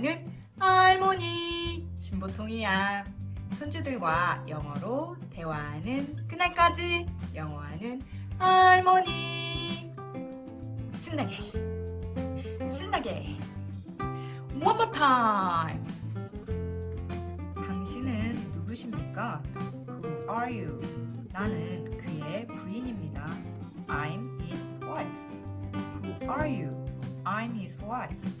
대화하는 할머니 신보통이야. 손주들과 영어로 대화하는 그날까지 영어하는 할머니 신나게 신나게 One more time 당신은 누구십니까? Who are you? 나는 그의 부인입니다. I'm his wife. Who are you? I'm his wife.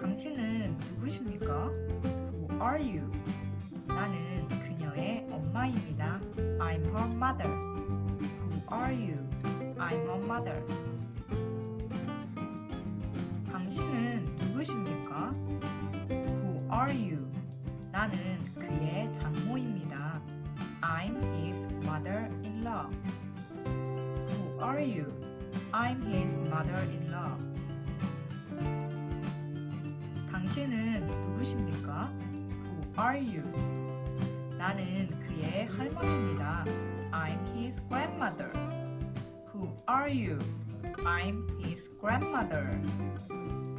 당신은 누구십니까? Who are you? 나는 그녀의 엄마입니다. I'm her mother. Who are you? I'm her mother. 당신은 누구십니까? Who are you? 나는 그의 장모입니다. I'm his mother-in-law. Who are you? I'm his mother-in-law. 당신은 누구십니까? Who are you? 나는 그의 할머니입니다. I'm his grandmother. Who are you? I'm his grandmother.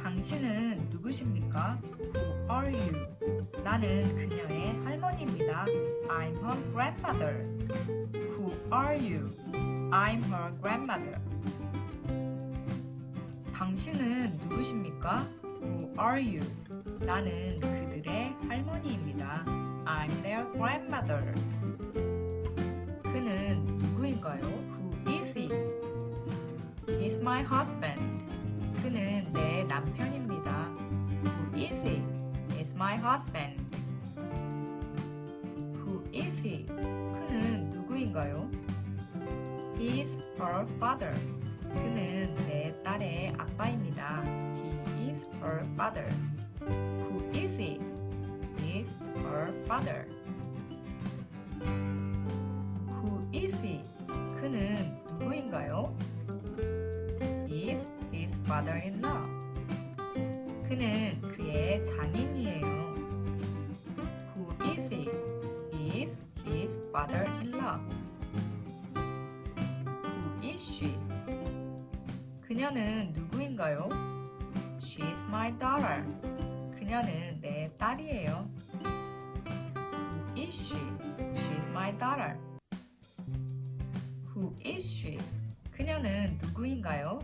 당신은 누구십니까? Who are you? 나는 그녀의 할머니입니다. I'm her grandmother. Who are you? I'm her grandmother. 당신은 누구십니까? Who are you? 나는 그들의 할머니입니다. I'm their grandmother. 그는 누구인가요? Who is he? He's my husband. 그는 내 남편입니다. Who is he? He's my husband. Who is he? 그는 누구인가요? He's her father. 그는 내 딸의 아빠입니다. He is her father. Who is he? He's her father. Who is he? 그는 누구인가요? Is his father-in-law. 그는 그의 장인이에요. Who is he? Is his father-in-law. Who is she? 그녀는 누구인가요? My daughter. 그녀는 내 딸이에요. Is she? She's my daughter. Who is she? 그녀는 누구인가요?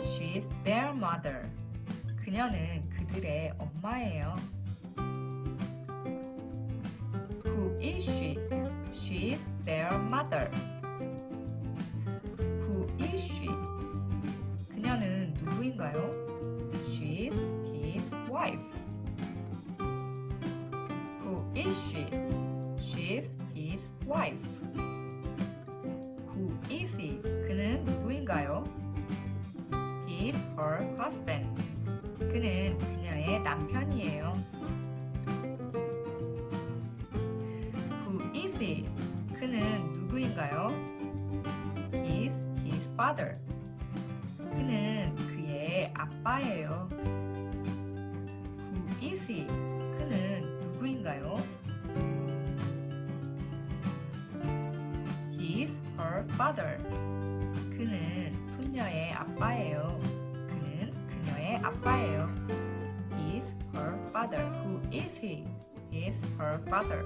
She's their mother. 그녀는 그들의 엄마예요. Who is she? She's their mother. Who is she? 그녀는 누구인가요? Wife. Who is she? She's his wife. Who is he? 그는 누구인가요? He's her husband. 그는 그녀의 남편이에요. Who is he? 그는 누구인가요? He's his father. 그는 그의 아빠예요. Is he? 그는 누구인가요? He's her father. 그는 손녀의 아빠예요. 그는 그녀의 아빠예요. Is her father. Who is he? Is her father.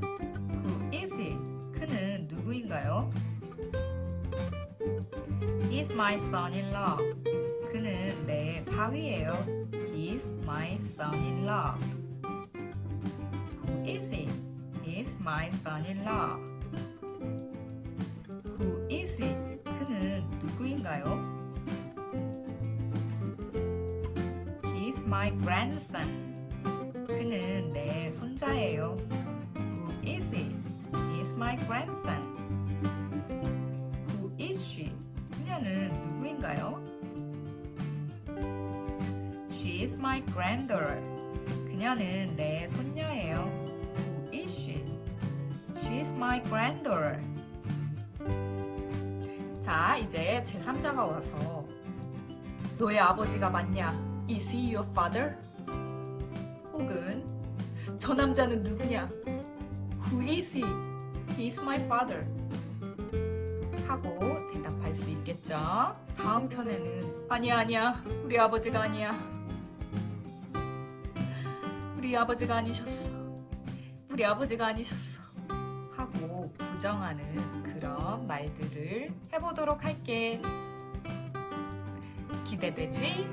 Who is he? 그는 누구인가요? Is my son-in-law. 그는 내 사위예요. Is my son-in-law. Who is he? Is my son-in-law. Who is he? 그는 누구인가요? He's my grandson. 그는 내 손자예요. Who is he? He's my grandson. Who is she? 그녀는 누구인가요? Is my granddaughter. 그녀는 내 손녀예요. Is she? She is my granddaughter. 자, 이제 제3자가 와서 너의 아버지가 맞냐? Is he your father? 혹은 저 남자는 누구냐? Who is he? He is my father. 하고 대답할 수 있겠죠? 다음 편에는 아니야 아니야 우리 아버지가 아니야 우리 아버지가 아니셨어. 우리 아버지가 아니셨어. 하고 부정하는 그런 말들을 해보도록 할게. 기대되지?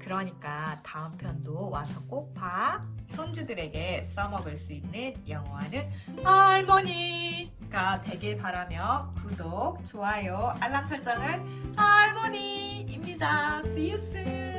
그러니까 다음 편도 와서 꼭 봐. 손주들에게 써먹을 수 있는 영어하는 할머니가 되길 바라며 구독, 좋아요, 알람 설정은 할머니입니다. See you soon.